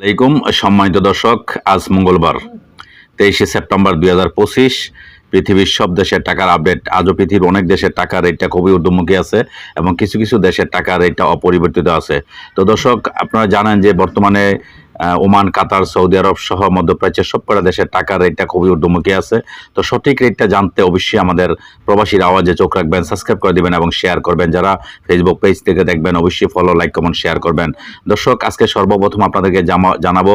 আলাইকুম, সম্মানিত দর্শক, আজ মঙ্গলবার, তেইশে সেপ্টেম্বর দুই হাজার পঁচিশ, পৃথিবীর সব দেশের টাকার আপডেট, আজও পৃথিবীর অনেক দেশের টাকার রেটটা খুবই ঊর্ধ্বমুখী আছে এবং কিছু কিছু দেশের টাকার রেটটা অপরিবর্তিত আছে। তো দর্শক, আপনারা জানেন যে বর্তমানে ওমান, কাতার, সৌদি আরব সহ মধ্যপ্রাচ্যের সবকটা দেশের টাকার রেটটা খুবই ঊর্ধ্বমুখী আছে। তো সঠিক রেটটা জানতে অবশ্যই আমাদের প্রবাসীর আওয়াজে চোখ রাখবেন সাবস্ক্রাইব করে দিবেন এবং শেয়ার করবেন। যারা ফেসবুক পেজ থেকে দেখবেন, অবশ্যই ফলো লাইক কমেন্ট শেয়ার করবেন। দর্শক, আজকে সর্বপ্রথম আপনাদেরকে জানাব,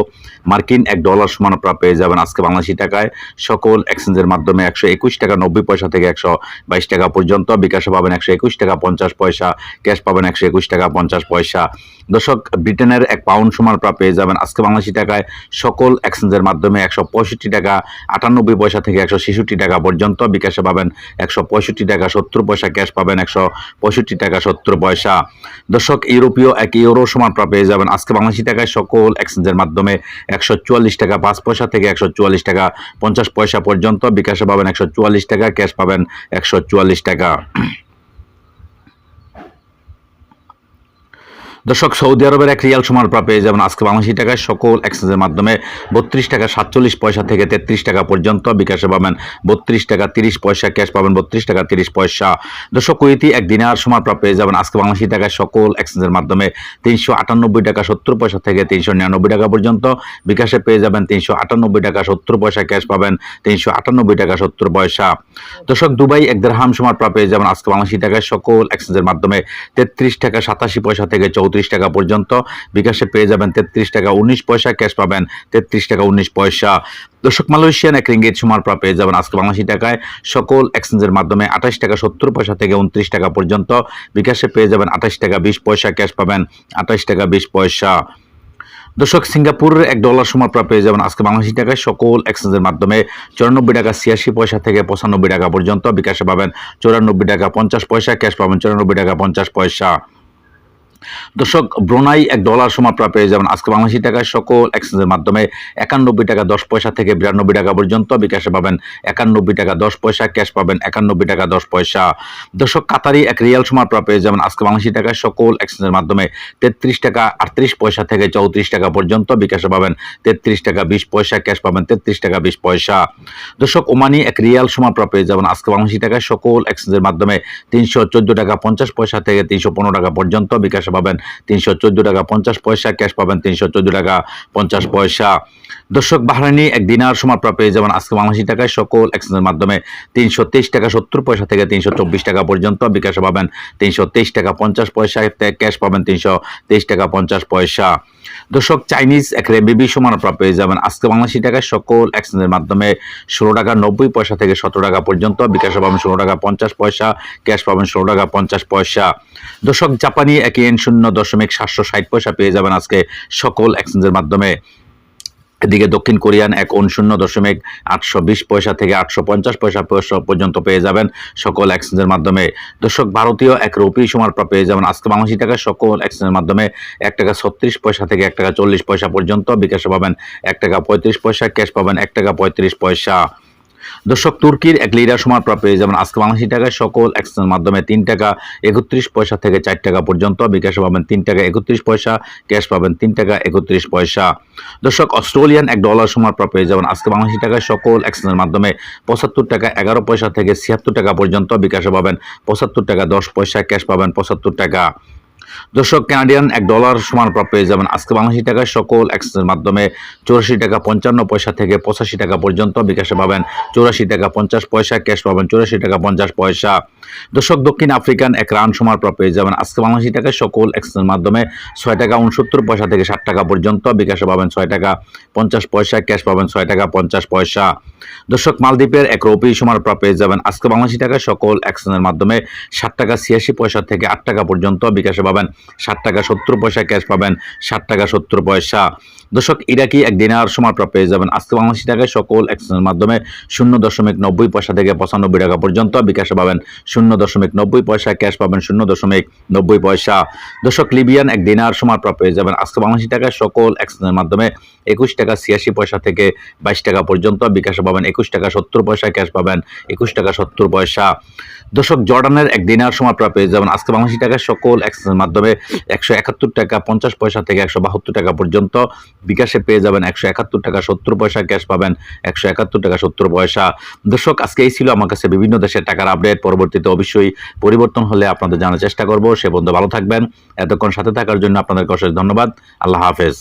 মার্কিন এক ডলার সমান আপনারা পেয়ে যাবেন আজকে বাংলাদেশি টাকায়। সকল এক্সচেঞ্জের মাধ্যমে একশো একুশ টাকা নব্বই পয়সা থেকে একশো বাইশ টাকা পর্যন্ত। বিকাশে পাবেন একশো একুশ টাকা পঞ্চাশ পয়সা, ক্যাশ পাবেন একশো একুশ টাকা পঞ্চাশ পয়সা। দর্শক, ব্রিটেনের এক পাউন্ড সমান আপনারা পেয়ে যাবেন আজকে বাংলাদেশি টাকায় সকল এক্সচেঞ্জের মাধ্যমে একশো পঁয়ষট্টি টাকা, আটানব্বই পয়সা থেকে একশো ছেষট্টি টাকা পর্যন্ত বিকাশে পাবেন। একশো পঁয়ষট্টি টাকা সত্তর পয়সা ক্যাশ পাবেন, একশো পঁয়ষট্টি টাকা সত্তর পয়সা। দর্শক, ইউরোপীয় এক ইউরো সমান পেয়ে যাবেন। আজকে বাংলাদেশি টাকায় সকল এক্সচেঞ্জের মাধ্যমে একশো চুয়াল্লিশ টাকা, পাঁচ পয়সা থেকে একশো চুয়াল্লিশ টাকা, পঞ্চাশ পয়সা পর্যন্ত বিকাশে পাবেন। একশো চুয়াল্লিশ টাকা, ক্যাশ পাবেন একশো চুয়াল্লিশ টাকা। দর্শক, সৌদি আরবের এক রিয়াল সমান আপনারা পেয়ে যাবেন আজকে বাংলাদেশি টাকায় সকল এক্সচেঞ্জের মাধ্যমে। বত্রিশ টাকা সাতচল্লিশ পয়সা থেকে তেত্রিশ টাকা পর্যন্ত বিকাশে পাবেন। বত্রিশ টাকা তিরিশ পয়সা ক্যাশ পাবেন, বত্রিশ টাকা তিরিশ পয়সা। দর্শক কুইতি এক দিনার সমান আপনারা পেয়ে যাবেন আজকে বাংলাদেশি টাকায় সকল এক্সচেঞ্জের মাধ্যমে। তিনশো আটানব্বই টাকা সত্তর পয়সা থেকে তিনশো নিরানব্বই টাকা পর্যন্ত বিকাশে পেয়ে যাবেন। তিনশো আটানব্বই টাকা সত্তর পয়সা ক্যাশ পাবেন। তিনশো আটানব্বই টাকা সত্তর পয়সা। দর্শক, দুবাই এক দেড়হাম সমান আপনারা পেয়ে যাবেন আজকে বাংলাদেশি টাকায় সকল এক্সচেঞ্জের মাধ্যমে। তেত্রিশ টাকা সাতাশি পয়সা থেকে চৌত্রিশ টাকা পর্যন্ত। বিকাশে পেয়ে যাবেন তেত্রিশ টাকা উনিশ পয়সা, ক্যাশ পাবেন তেত্রিশ টাকা উনিশ পয়সা। দর্শক, মালয়েশিয়ান এক রিঙ্গিত সমান আপনারা পেয়ে যাবেন আজকে বাংলাদেশি টাকায়। সকল এক্সচেঞ্জের মাধ্যমে আঠাশ টাকা সত্তর পয়সা থেকে উনত্রিশ টাকা পর্যন্ত। বিকাশে পেয়ে যাবেন আঠাশ টাকা বিশ পয়সা, ক্যাশ পাবেন আঠাশ টাকা বিশ পয়সা। দর্শক, সিঙ্গাপুরের এক ডলার সময় আপনারা পেয়ে যাবেন আজকে বাংলাদেশি টাকায়। সকল এক্সচেঞ্জের মাধ্যমে চুরানব্বই টাকা ছিয়াশি পয়সা থেকে পঁচানব্বই টাকা পর্যন্ত। বিকাশে পাবেন চুরানব্বই টাকা পঞ্চাশ পয়সা, ক্যাশ পাবেন চুরানব্বই টাকা পঞ্চাশ পয়সা। দর্শক, ব্রোনাই এক ডলার সময় আপনারা পেয়ে যাবেন। আজকে বাংলাদেশি টাকায় সকল এক্সচেঞ্জের মাধ্যমে একানব্বই টাকা দশ পয়সা থেকে বিরানব্বই টাকা পর্যন্ত বিকাশে পাবেন। একানব্বই টাকা দশ পয়সা ক্যাশ পাবেন একানব্বই টাকা দশ পয়সা। দর্শক, কাতারি এক রিয়াল সময় আপনারা পেয়ে যাবেন। আজকে বাংলাদেশি টাকায় সকল এক্সচেঞ্জের মাধ্যমে তেত্রিশ টাকা আটত্রিশ পয়সা থেকে চৌত্রিশ টাকা পর্যন্ত বিকাশে পাবেন। তেত্রিশ টাকা বিশ পয়সা ক্যাশ পাবেন তেত্রিশ টাকা বিশ পয়সা। দর্শক, ওমানি এক রিয়াল সময় আপনারা পেয়ে যাবেন। আজকে বাংলাদেশি টাকায় সকল এক্সচেঞ্জের মাধ্যমে তিনশো চোদ্দ টাকা পঞ্চাশ পয়সা থেকে তিনশো পনেরো টাকা পর্যন্ত বিকাশে পাবেন। তিনশো চোদ্দ টাকা পঞ্চাশ পয়সা ক্যাশ পাবেন তিনশো চোদ্দ টাকা পঞ্চাশ পয়সা। দর্শক বাহারানি এক দিনার আপনারা পেয়ে যাবেন আজকে বাংলাদেশি টাকায় সকল এক্সচেঞ্জের মাধ্যমে তিনশো তেইশ টাকা, সত্তর পয়সা থেকে তিনশো চব্বিশ টাকা পর্যন্ত বিকাশে পাবেন। তিনশো তেইশ টাকা পঞ্চাশ পয়সা ক্যাশ পাবেন তিনশো তেইশ টাকা পঞ্চাশ পয়সা। দর্শক, চাইনিজ এক রেবিবি সমান পেয়ে যাবেন আজকে বাংলাদেশি টাকায় সকল এক্সচেঞ্জের মাধ্যমে ষোলো টাকা নব্বই পয়সা থেকে সতেরো টাকা পর্যন্ত বিকাশে পাবেন। ষোলো টাকা পঞ্চাশ পয়সা, ক্যাশ পাবেন ষোলো টাকা পঞ্চাশ পয়সা। দর্শক, জাপানি এক ইয়েন শূন্য দশমিক সাতশো ষাট পয়সা পেয়ে যাবেন আজকে সকল এক্সচেঞ্জের মাধ্যমে। এদিকে দক্ষিণ কোরিয়ান এক শূন্য দশমিক আটশো বিশ পয়সা থেকে আটশো পঞ্চাশ পয়সা পর্যন্ত পেয়ে যাবেন সকল এক্সচেঞ্জের মাধ্যমে। দর্শক, ভারতীয় এক রুপি সমার পর পেয়ে যাবেন আজকে বাংলাদেশি টাকা সকল এক্সচেঞ্জের মাধ্যমে এক টাকা ছত্রিশ পয়সা থেকে এক টাকা চল্লিশ পয়সা পর্যন্ত। বিকাশে পাবেন এক টাকা পঁয়ত্রিশ পয়সা, ক্যাশ পাবেন এক টাকা পঁয়ত্রিশ পয়সা। দর্শক, তুর্কির এক লিডার সময় আপনারা পেয়ে যাবেন আজকে বাংলাদেশি টাকায় সকল এক্সচেঞ্জের মাধ্যমে তিন টাকা একত্রিশ পয়সা থেকে চার টাকা পর্যন্ত। বিকাশে পাবেন তিন টাকা একত্রিশ পয়সা, ক্যাশ পাবেন তিন টাকা একত্রিশ পয়সা। দর্শক, অস্ট্রেলিয়ান এক ডলার সময় আপনারা পেয়ে যাবেন আজকে বাংলাদেশি টাকায় সকল এক্সচেঞ্জের মাধ্যমে পঁচাত্তর টাকা এগারো পয়সা থেকে ছিয়াত্তর টাকা পর্যন্ত। বিকাশে পাবেন পঁচাত্তর টাকা দশ পয়সা, ক্যাশ পাবেন পঁচাত্তর টাকা। দর্শক কানাডিয়ান এক ডলার সমান আপনারা পেয়ে যাবেন। আজকে বাংলাদেশি টাকায় সকল এক্সচেঞ্জের মাধ্যমে চৌরাশি টাকা পঞ্চান্ন পয়সা থেকে পঁচাশি টাকা পর্যন্ত বিকাশে পাবেন। চৌরাশি টাকা পঞ্চাশ পয়সা ক্যাশ পাবেন চৌরাশি টাকা পঞ্চাশ পয়সা। দর্শক, দক্ষিণ আফ্রিকান এক রান সমান আপনারা পেয়ে যাবেন। আজকে বাংলাদেশি টাকায় সকল এক্সচেঞ্জের মাধ্যমে ছয় টাকা উনসত্তর পয়সা থেকে ষাট টাকা পর্যন্ত বিকাশে পাবেন ছয় টাকা পঞ্চাশ পয়সা ক্যাশ পাবেন ছয় টাকা পঞ্চাশ পয়সা। দর্শক, মালদ্বীপের এক রুপি সমান আপনারা পেয়ে যাবেন। আজকে বাংলাদেশি টাকায় সকল এক্সচেঞ্জের মাধ্যমে ষাট টাকা ছিয়াশি পয়সা থেকে আট টাকা পর্যন্ত বিকাশে পাবেন। ষাট টাকা সত্তর পয়সা ক্যাশ পাবেন, ষাট টাকা সত্তর পয়সা। দর্শক ইরাকি এক দিনার সময় আপনারা পেয়ে যাবেন? আজকে বাংলাদেশি টাকায় সকল এক্সচেঞ্জের মাধ্যমে শূন্য দশমিক নব্বই পয়সা থেকে পঁচানব্বই টাকা পর্যন্ত বিকাশে পাবেন। শূন্য দশমিক নব্বই পয়সা ক্যাশ পাবেন, শূন্য দশমিক নব্বই পয়সা। দর্শক, লিবিয়ান এক দিনার সময় আপনারা পেয়ে যাবেন। আজকে বাংলাদেশি টাকায় সকল এক্সচেঞ্জের মাধ্যমে একুশ টাকা ছিয়াশি পয়সা থেকে বাইশ টাকা পর্যন্ত বিকাশে পাবেন। একুশ টাকা সত্তর পয়সা ক্যাশ পাবেন, একুশ টাকা সত্তর পয়সা। দর্শক, জর্ডানের এক দিনার সময় আপনারা পেয়ে যাবেন। আজকে বাংলাদেশি টাকায় সকল এক্সচেঞ্জের মাধ্যমে একশো একাত্তর টাকা, পঞ্চাশ পয়সা থেকে একশো বাহাত্তর টাকা পর্যন্ত বিকাশে পেয়ে যাবেন একশো একাত্তর টাকা, সত্তর পয়সা ক্যাশ পাবেন, একশো একাত্তর টাকা, সত্তর পয়সা। দর্শক, আজকে এই ছিল আমার কাছে বিভিন্ন দেশের টাকার আপডেট পরবর্তীতে অবশ্যই পরিবর্তন হলে আপনাদের জানার চেষ্টা করব। সে বন্ধু ভালো থাকবেন। এতক্ষণ সাথে থাকার জন্য আপনাদেরকে অশেষ ধন্যবাদ। আল্লাহ হাফেজ।